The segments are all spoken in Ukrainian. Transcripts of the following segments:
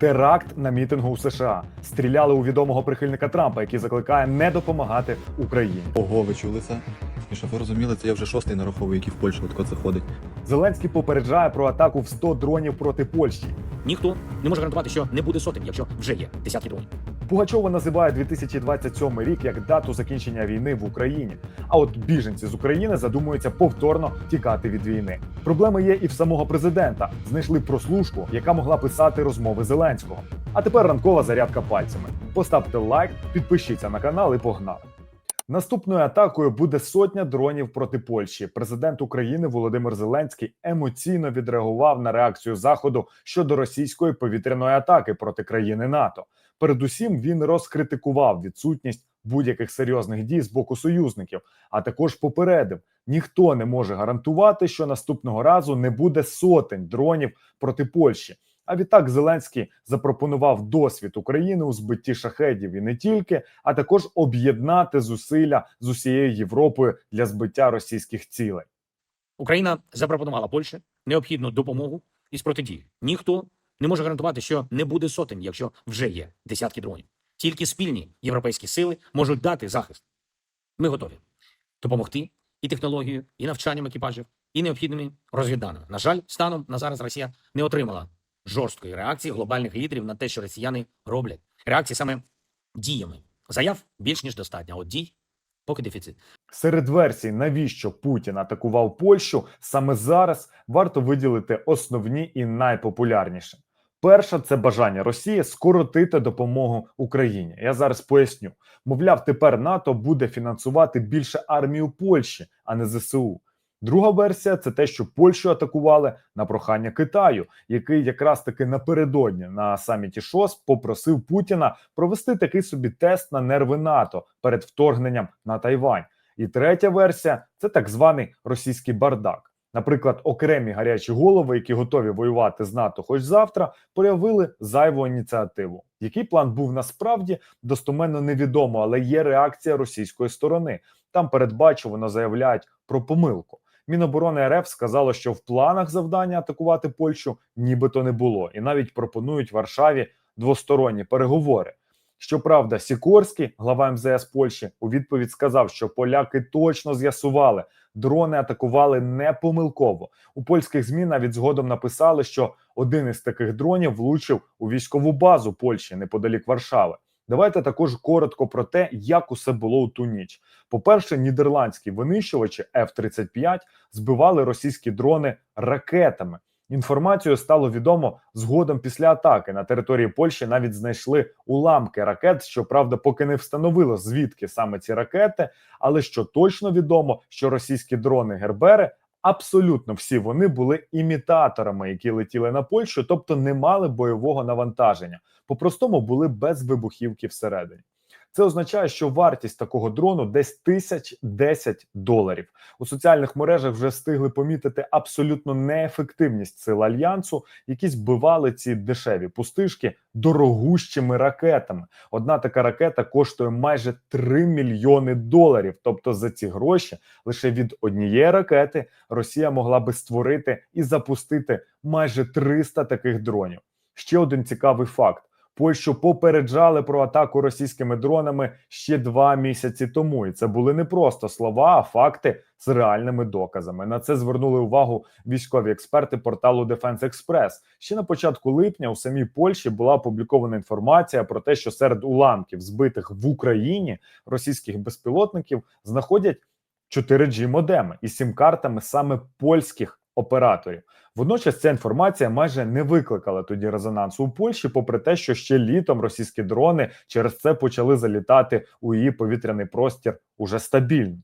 теракт на мітингу у США. Стріляли у відомого прихильника Трампа, який закликає не допомагати Україні. Ого, ви чули це? І щоб ви розуміли, це я вже шостий нараховую, який в Польщу от це ходить. Зеленський попереджає про атаку в 100 дронів проти Польщі. Ніхто не може гарантувати, що не буде сотень, якщо вже є десятки дронів. Пугачова називає 2027 рік як дату закінчення війни в Україні. А от біженці з України задумуються повторно тікати від війни. Проблеми є і в самого президента. Знайшли прослушку, яка могла писати розмови Зеленського. А тепер ранкова зарядка пальцями. Поставте лайк, підпишіться на канал і погнали. Наступною атакою буде сотня дронів проти Польщі. Президент України Володимир Зеленський емоційно відреагував на реакцію Заходу щодо російської повітряної атаки проти країни НАТО. Передусім він розкритикував відсутність будь-яких серйозних дій з боку союзників, а також попередив: ніхто не може гарантувати, що наступного разу не буде сотень дронів проти Польщі. А відтак Зеленський запропонував досвід України у збитті шахедів і не тільки, а також об'єднати зусилля з усією Європою для збиття російських цілей. Україна запропонувала Польщі необхідну допомогу із протидії. Ніхто не може гарантувати, що не буде сотень, якщо вже є десятки дронів. Тільки спільні європейські сили можуть дати захист. Ми готові допомогти і технологією, і навчанням екіпажів, і необхідними розвідданими. На жаль, станом на зараз Росія не отримала жорсткої реакції глобальних лідерів на те, що росіяни роблять. Реакції саме діями. Заяв більш ніж достатньо, от дій поки дефіцит. Серед версій, навіщо Путін атакував Польщу, саме зараз варто виділити основні і найпопулярніші. Перша це бажання Росії скоротити допомогу Україні. Я зараз поясню. Мовляв, тепер НАТО буде фінансувати більше армію Польщі, а не ЗСУ. Друга версія це те, що Польщу атакували на прохання Китаю, який якраз таки напередодні на саміті ШОС попросив Путіна провести такий собі тест на нерви НАТО перед вторгненням на Тайвань. І третя версія це так званий російський бардак. Наприклад, окремі гарячі голови, які готові воювати з НАТО хоч завтра, проявили зайву ініціативу. Який план був насправді достоменно невідомо, але є реакція російської сторони. Там передбачувано заявляють про помилку. Міноборони РФ сказало, що в планах завдання атакувати Польщу нібито не було, і навіть пропонують Варшаві двосторонні переговори. Щоправда, Сікорський, глава МЗС Польщі, у відповідь сказав, що поляки точно з'ясували, дрони атакували не помилково. У польських змі навіть згодом написали, що один із таких дронів влучив у військову базу Польщі неподалік Варшави. Давайте також коротко про те, як усе було у ту ніч. По-перше, нідерландські винищувачі F-35 збивали російські дрони ракетами. Інформацію стало відомо згодом після атаки. На території Польщі навіть знайшли уламки ракет. Щоправда, поки не встановило звідки саме ці ракети. Але що точно відомо, що російські дрони Гербери абсолютно всі вони були імітаторами, які летіли на Польщу, тобто не мали бойового навантаження. По-простому були без вибухівки всередині. Це означає, що вартість такого дрону десь тисяч 10 доларів. У соціальних мережах вже встигли помітити абсолютну неефективність сил альянсу, які збивали ці дешеві пустишки дорогущими ракетами. Одна така ракета коштує майже 3 мільйони доларів. Тобто за ці гроші лише від однієї ракети Росія могла би створити і запустити майже 300 таких дронів. Ще один цікавий факт. Польщу попереджали про атаку російськими дронами ще два місяці тому, і це були не просто слова, а факти з реальними доказами. На це звернули увагу військові експерти порталу Defense Express. Ще на початку липня у самій Польщі була опублікована інформація про те, що серед уламків, збитих в Україні російських безпілотників, знаходять 4G модеми із сім-картами саме польських операторів. Водночас ця інформація майже не викликала тоді резонансу у Польщі, попри те, що ще літом російські дрони через це почали залітати у її повітряний простір уже стабільно.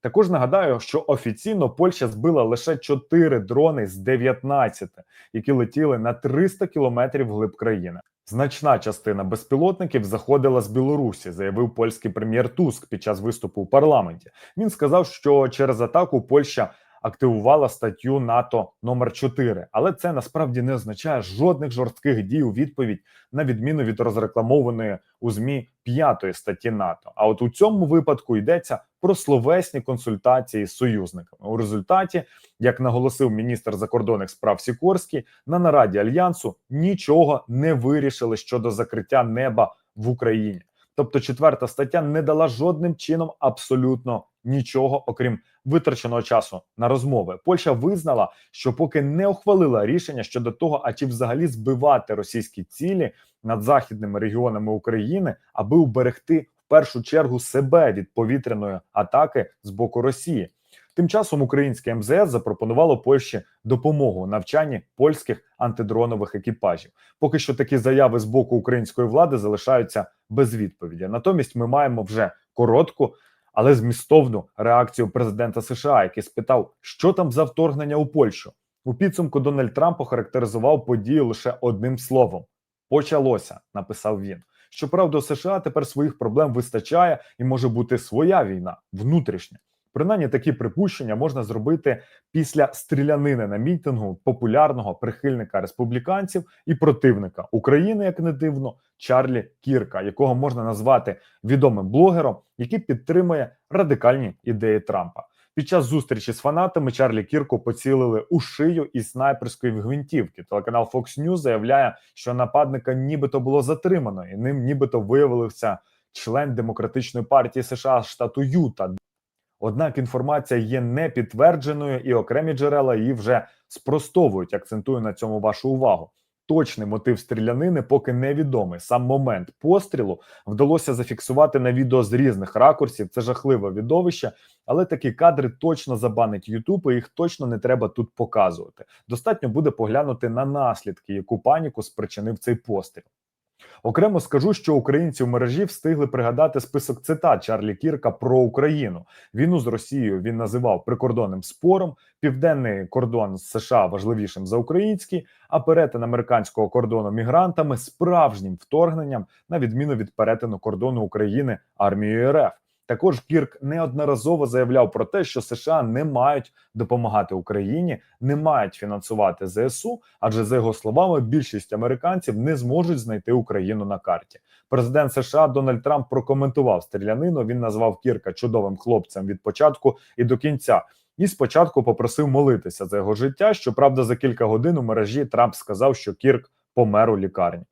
Також нагадаю, що офіційно Польща збила лише 4 дрони з 19, які летіли на 300 кілометрів вглиб країни. Значна частина безпілотників заходила з Білорусі, заявив польський прем'єр Туск під час виступу у парламенті. Він сказав, що через атаку Польща активувала статтю НАТО номер 4 але це насправді не означає жодних жорстких дій у відповідь на відміну від розрекламованої у змі п'ятої статті НАТО. А от у цьому випадку йдеться про словесні консультації з союзниками. У результаті, як наголосив міністр закордонних справ Сікорський, на нараді альянсу нічого не вирішили щодо закриття неба в Україні. Тобто, четверта стаття не дала жодним чином абсолютно нічого, окрім витраченого часу на розмови. Польща визнала, що поки не ухвалила рішення щодо того, а чи взагалі збивати російські цілі над західними регіонами України, аби уберегти в першу чергу себе від повітряної атаки з боку Росії. Тим часом українське МЗС запропонувало Польщі допомогу навчанні польських антидронових екіпажів. Поки що такі заяви з боку української влади залишаються без відповіді. Натомість ми маємо вже коротку, але змістовну реакцію президента США, який спитав, що там за вторгнення у Польщу. У підсумку Дональд Трамп охарактеризував подію лише одним словом: почалося, написав він. Щоправда, у США тепер своїх проблем вистачає і може бути своя війна внутрішня. Принаймні такі припущення можна зробити після стрілянини на мітингу популярного прихильника республіканців і противника України, як не дивно, Чарлі Кірка, якого можна назвати відомим блогером, який підтримує радикальні ідеї Трампа. Під час зустрічі з фанатами Чарлі Кірку поцілили у шию із снайперської гвинтівки. Телеканал Fox News заявляє, що нападника нібито було затримано, і ним нібито виявився член демократичної партії США штату Юта. Однак інформація є не підтвердженою, і окремі джерела її вже спростовують. Акцентую на цьому вашу увагу. Точний мотив стрілянини поки невідомий. Сам момент пострілу вдалося зафіксувати на відео з різних ракурсів. Це жахливе відовище, але такі кадри точно забанить Ютуб, і їх точно не треба тут показувати. Достатньо буде поглянути на наслідки, яку паніку спричинив цей постріл. Окремо скажу, що українці в мережі встигли пригадати список цитат Чарлі Кірка про Україну. Війну з Росією він називав прикордонним спором, південний кордон з США важливішим за український, а перетин американського кордону мігрантами справжнім вторгненням, на відміну від перетину кордону України армією РФ. Також Кірк неодноразово заявляв про те, що США не мають допомагати Україні, не мають фінансувати ЗСУ, адже за його словами, більшість американців не зможуть знайти Україну на карті. Президент США Дональд Трамп прокоментував стрілянину. Він назвав Кірка чудовим хлопцем від початку і до кінця. І спочатку попросив молитися за його життя. Щоправда, за кілька годин у мережі Трамп сказав, що Кірк помер у лікарні.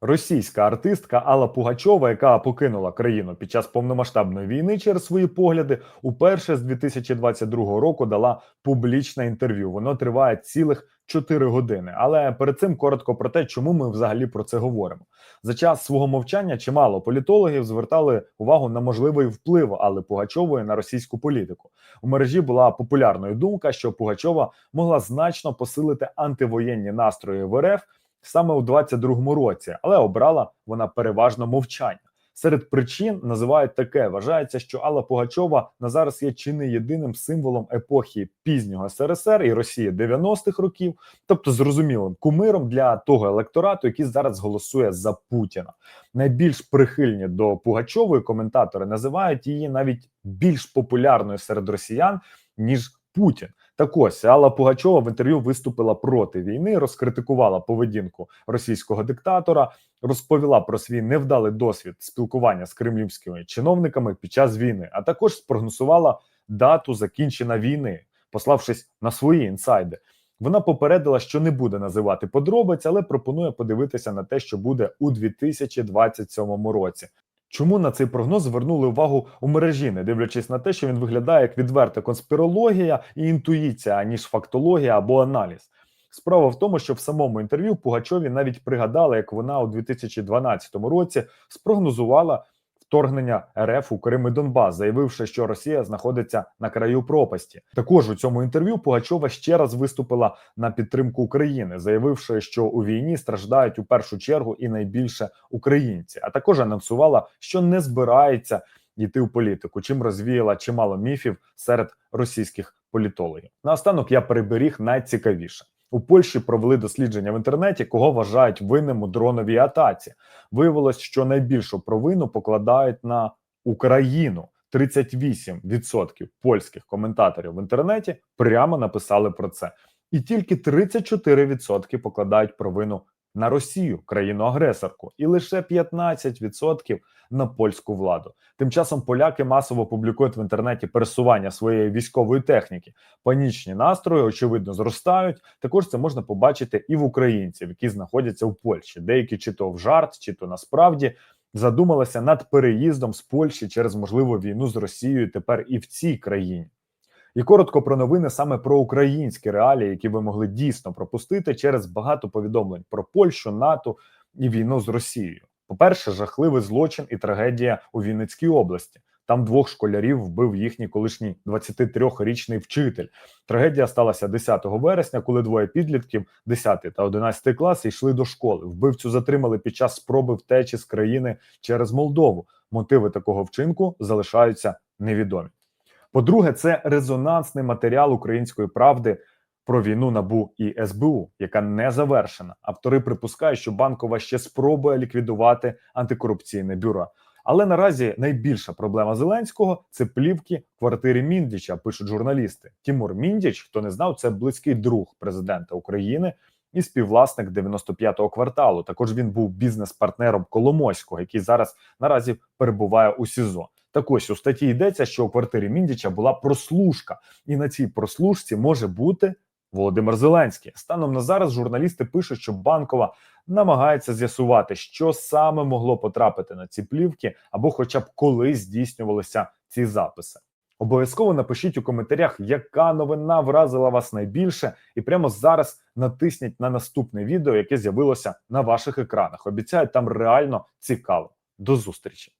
Російська артистка Алла Пугачова, яка покинула країну під час повномасштабної війни через свої погляди, уперше з 2022 року дала публічне інтерв'ю. Воно триває цілих 4 години. Але перед цим коротко про те, чому ми взагалі про це говоримо. За час свого мовчання чимало політологів звертали увагу на можливий вплив Алли Пугачової на російську політику. У мережі була популярною думка, що Пугачова могла значно посилити антивоєнні настрої в РФ саме у 22-му році, але обрала вона переважно мовчання. Серед причин називають таке: вважається, що Алла Пугачова на зараз є чи не єдиним символом епохи пізнього СРСР і Росії 90-х років, тобто зрозумілим кумиром для того електорату, який зараз голосує за Путіна. Найбільш прихильні до Пугачової коментатори називають її навіть більш популярною серед росіян ніж Путін. Так ось Алла Пугачова в інтерв'ю виступила проти війни, розкритикувала поведінку російського диктатора, розповіла про свій невдалий досвід спілкування з кремлівськими чиновниками під час війни, а також спрогнозувала дату закінчення війни, пославшись на свої інсайди. Вона попередила, що не буде називати подробиць, але пропонує подивитися на те, що буде у 2027 році. Чому на цей прогноз звернули увагу у мережі, не дивлячись на те, що він виглядає як відверта конспірологія і інтуїція, аніж фактологія або аналіз? Справа в тому, що в самому інтерв'ю Пугачові навіть пригадали, як вона у 2012 році спрогнозувала вторгнення РФ у Крим і Донбас, заявивши, що Росія знаходиться на краю пропасті. Також у цьому інтерв'ю Пугачова ще раз виступила на підтримку України, заявивши, що у війні страждають у першу чергу і найбільше українці, а також анонсувала, що не збирається йти у політику, чим розвіяла чимало міфів серед російських політологів. Наостанок я переберіг найцікавіше. У Польщі провели дослідження в інтернеті, кого вважають винним у дроновій атаці. Виявилось, що найбільшу провину покладають на Україну. 38% польських коментаторів в інтернеті прямо написали про це, і тільки 34% покладають провину на Росію, країну-агресорку, і лише 15% на польську владу. Тим часом поляки масово публікують в інтернеті пересування своєї військової техніки. Панічні настрої очевидно зростають. Також це можна побачити і в українців, які знаходяться в Польщі. Деякі чи то в жарт, чи то насправді задумалися над переїздом з Польщі через можливу війну з Росією тепер і в цій країні. І коротко про новини саме про українські реалії, які ви могли дійсно пропустити через багато повідомлень про Польщу, НАТО і війну з Росією. По-перше, жахливий злочин і трагедія у Вінницькій області. Там двох школярів вбив їхній колишній 23-річний вчитель. Трагедія сталася 10 вересня, коли двоє підлітків, 10 та 11 класи, йшли до школи. Вбивцю затримали під час спроби втечі з країни через Молдову. Мотиви такого вчинку залишаються невідомі. По-друге, це резонансний матеріал української правди про війну НАБУ і СБУ, яка не завершена. Автори припускають, що банкова ще спробує ліквідувати антикорупційне бюро. Але наразі найбільша проблема Зеленського це плівки в квартирі Міндіча, пишуть журналісти. Тімур Міндіч, хто не знав, це близький друг президента України і співвласник 95-го кварталу. Також він був бізнес-партнером Коломойського, який зараз наразі перебуває у СІЗО. Так ось у статті йдеться, що у квартирі Міндіча була прослушка, і на цій прослушці може бути Володимир Зеленський. Станом на зараз журналісти пишуть, що банкова намагається з'ясувати, що саме могло потрапити на ці плівки, або, хоча б коли здійснювалися ці записи. Обов'язково напишіть у коментарях, яка новина вразила вас найбільше, і прямо зараз натисніть на наступне відео, яке з'явилося на ваших екранах. Обіцяю, там реально цікаво. До зустрічі!